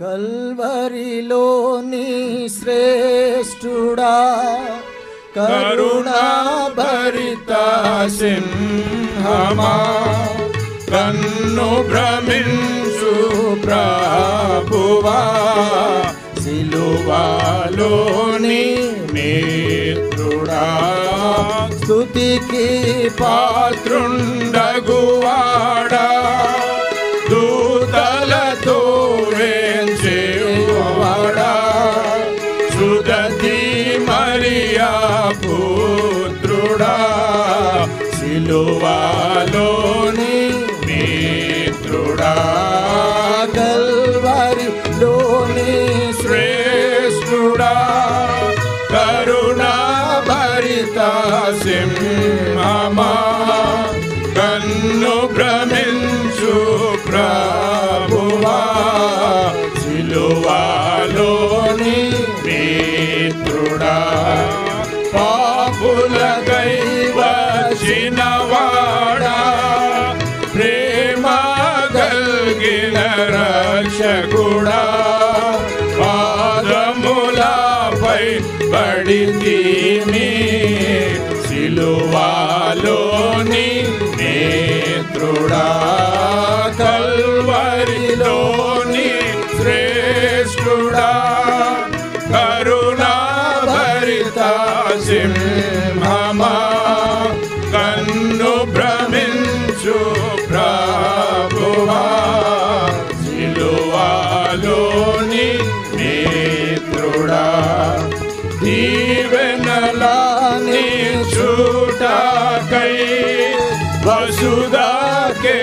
కల్వరిలోని శ్రేష్ఠుడా కరుణా భరిత సింహమా కన్ను భ్రమించు ప్రభువా సిలువాలోని మిత్రుడా స్తుతికి పాత్రుండగువ సిలువాలోని మిత్రుడా కల్వరిలోని శ్రేష్ఠుడా కరుణా భరిత సింహమా కన్ను భ్రమించు ప్రభువా సిలువాలోని మిత్రుడా పాపుల దైవచినవాడా ప్రేమ గల్గిన రక్షకుడా పాదములపై పడింది సిలువాలోని నేత్రుడా దీవెనలాని చూటకై వసుదాకే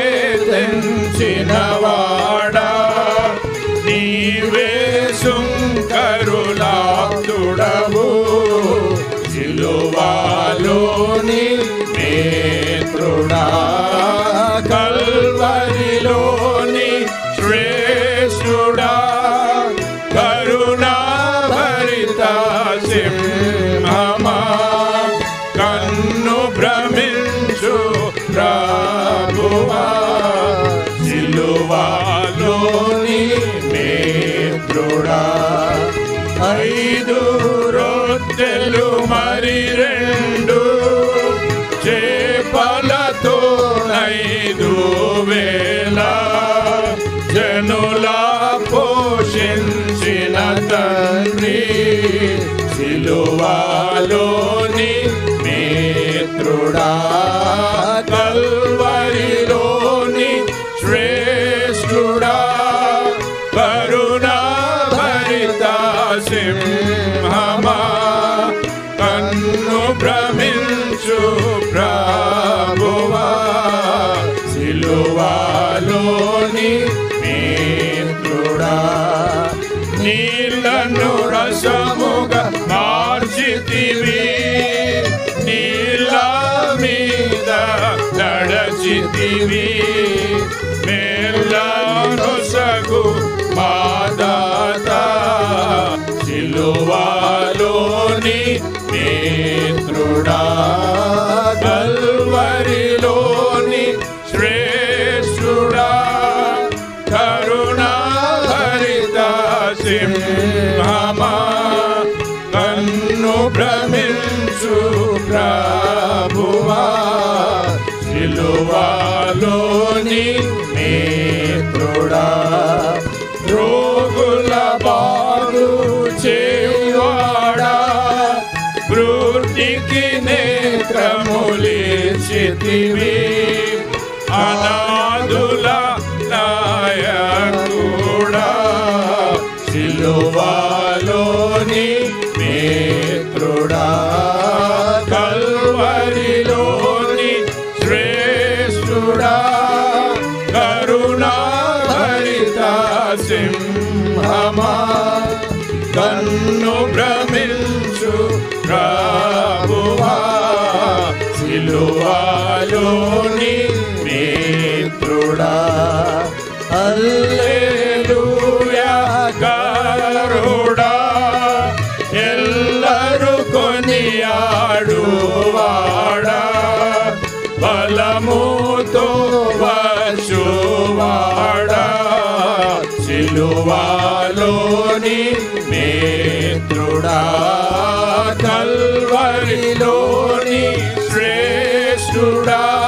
మేత్రుడా ఐదు రొట్టెలు మరి రెండు చేపలతో సింహమా కన్ను భ్రమించు ప్రభువా. సిలువాలోని మిత్రుడా నీళ్ళను రసముగా మార్చితివి. నీళ్ళ మీద నడచితివి. సిలువాలోని మిత్రుడా కల్వరిలోని శ్రేష్ఠుడా కరుణా సింహమా కన్ను భ్రమించు ప్రభువా సిలువాలోని మిత్రుడా నీకి నేత్రములిచితివి. అనాదుల నాయకుడా సిలువాలోని మిత్రుడా కల్వరిలోని శ్రేష్ఠుడా కరుణాభరిత సింహమా కన్ను భ్రమించు ప్రభువా సిలువాలోని మిత్రుడా అల్లేలుయా కరుడా ఎల్లరు కొనియాడువాడా బలముతో వచ్చువాడా సిలువాలోని సిలువలోని మిత్రుడా కల్వరిలోని శ్రేష్ఠుడా.